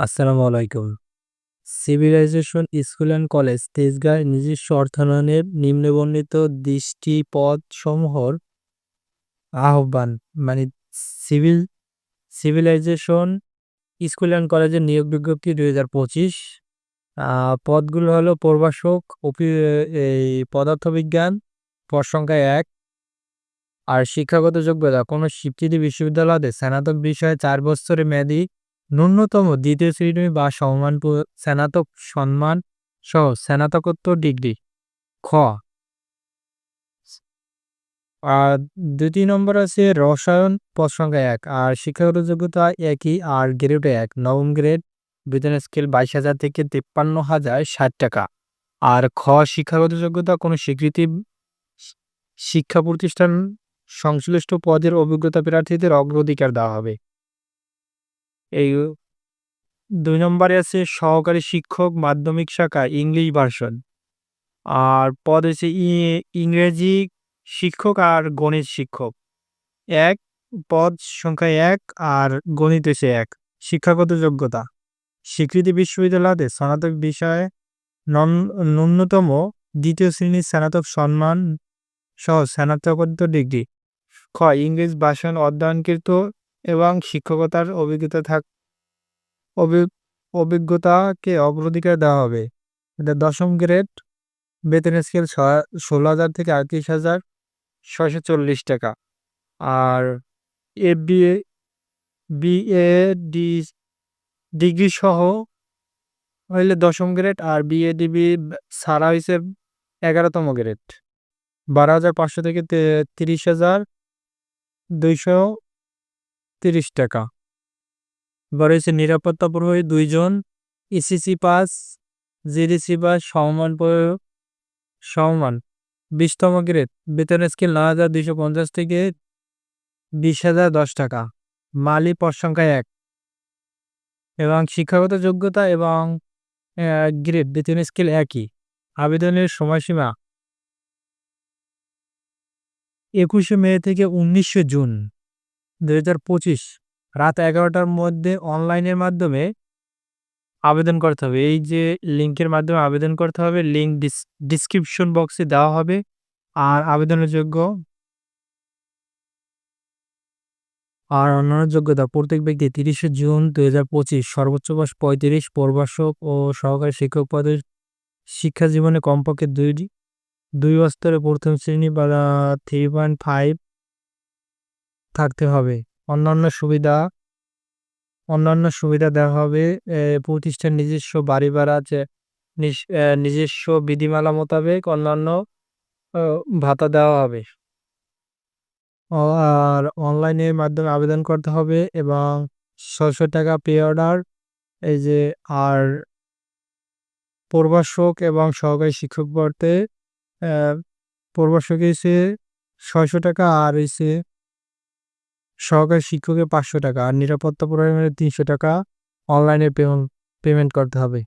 আসসালামু আলাইকুম। Civilization school and college তেজগাঁয় নিজস্ব অর্থায়নের নিম্নবর্ণিত দৃষ্টিপদ সমূহর আহ্বান মানে সিভিল সিভিলাইজেশন স্কুল অ্যান্ড কলেজের নিয়োগ বিজ্ঞপ্তি দুই হাজার পঁচিশ। পদগুলো হলো প্রভাষক এই পদার্থবিজ্ঞান পদ এক, আর শিক্ষাগত যোগ্যতা। কোনো স্বীকৃতি বিশ্ববিদ্যালয়তে স্নাতক বিষয়ে চার বছরের মেয়াদী ন্যূনতম দ্বিতীয় শ্রেণি বা সমমান স্নাতক সম্মান সহ স্নাতকোত্তর ডিগ্রি। খ। আর দুই নম্বর আছে রসায়ন সংখ্যা এক আর শিক্ষাগত যোগ্যতা একই আর গ্রেড এক। নবম গ্রেড বেতন স্কেল বাইশ হাজার থেকে তিপ্পান্ন হাজার ষাট টাকা। আর খ শিক্ষাগত যোগ্যতা কোনো স্বীকৃতি শিক্ষা প্রতিষ্ঠান সংশ্লিষ্ট পদের অভিজ্ঞতা প্রার্থীদের অগ্রাধিকার দেওয়া হবে। এই দুই নম্বরে আছে সহকারী শিক্ষক মাধ্যমিক শাখা, ইংলিশ ভার্সন। আর পদ হচ্ছে ইংরেজি শিক্ষক আর গণিত শিক্ষক। এক, পদ সংখ্যা এক আর গণিত হচ্ছে এক, শিক্ষাগত যোগ্যতা। স্বীকৃতি বিশ্ববিদ্যালয়তে স্নাতক বিষয়ে ন্যূনতম দ্বিতীয় শ্রেণির স্নাতক সম্মান সহ স্নাতকোত্তর ডিগ্রি। খ, ইংরেজ ভাষণ অধ্যয়নকৃত এবং শিক্ষকতার অভিজ্ঞতা থাক অভিজ্ঞতাকে অগ্রাধিকার দেওয়া হবে। এটা দশম গ্রেড বেতন স্কেল ষোলো হাজার থেকে আটত্রিশ হাজার ছয়শো চল্লিশ টাকা। আর এ বিএ, ডি ডিগ্রি সহ হইলে দশম গ্রেড আর বিএ, ডিবি সারা হয়েছে এগারোতম গ্রেড বারো হাজার পাঁচশো থেকে তিরিশ হাজার দুইশো তিরিশ টাকা। এবার হচ্ছে নিরাপত্তা প্রহরী দুইজন ইসিসি পাস জিডিসি পাস, সমমান সমমান। বিশতম গ্রেড, বেতন স্কেল নয় হাজার দুইশো পঞ্চাশ থেকে বিশ হাজার দশ টাকা। মালি পদ সংখ্যা এক। এবং শিক্ষাগত যোগ্যতা এবং গ্রেড, বেতন স্কেল একই। আবেদনের সময়সীমা একুশে মে থেকে উনিশে জুন। দু হাজার পঁচিশ রাত এগারোটার মধ্যে অনলাইনের মাধ্যমে আবেদন করতে হবে। এই যে লিঙ্কের মাধ্যমে আবেদন করতে হবে, লিঙ্ক ডিসক্রিপশন বক্সে দেওয়া হবে। আর আবেদনের যোগ্য আর অন্যান্য যোগ্যতা প্রত্যেক ব্যক্তি তিরিশে জুন দুই হাজার পঁচিশ, সর্বোচ্চ বয়স পঁয়ত্রিশ, প্রবাসক ও সহকারী শিক্ষক পদের শিক্ষা জীবনে কমপক্ষে দুই দুই বছরে প্রথম শ্রেণি বা থ্রি পয়েন্ট ফাইভ থাকতে হবে। অন্যান্য সুবিধা অন্যান্য সুবিধা দেওয়া হবে প্রতিষ্ঠান নিজস্ব বাড়ি ভাড়া আছে নিজস্ব বিধিমালা মোতাবেক অন্যান্য ভাতা দেওয়া হবে। আর অনলাইনের মাধ্যমে আবেদন করতে হবে এবং ছশো টাকা পে অর্ডার, এই যে, আর প্রবাসক এবং সহকারী শিক্ষক পড়তে প্রবাসক এসে ছয়শো টাকা আর এসে সহকারী শিক্ষকের পাঁচশো টাকা আর নিরাপত্তা প্রোগ্রামের তিনশো টাকা অনলাইনে পেমেন্ট করতে হবে।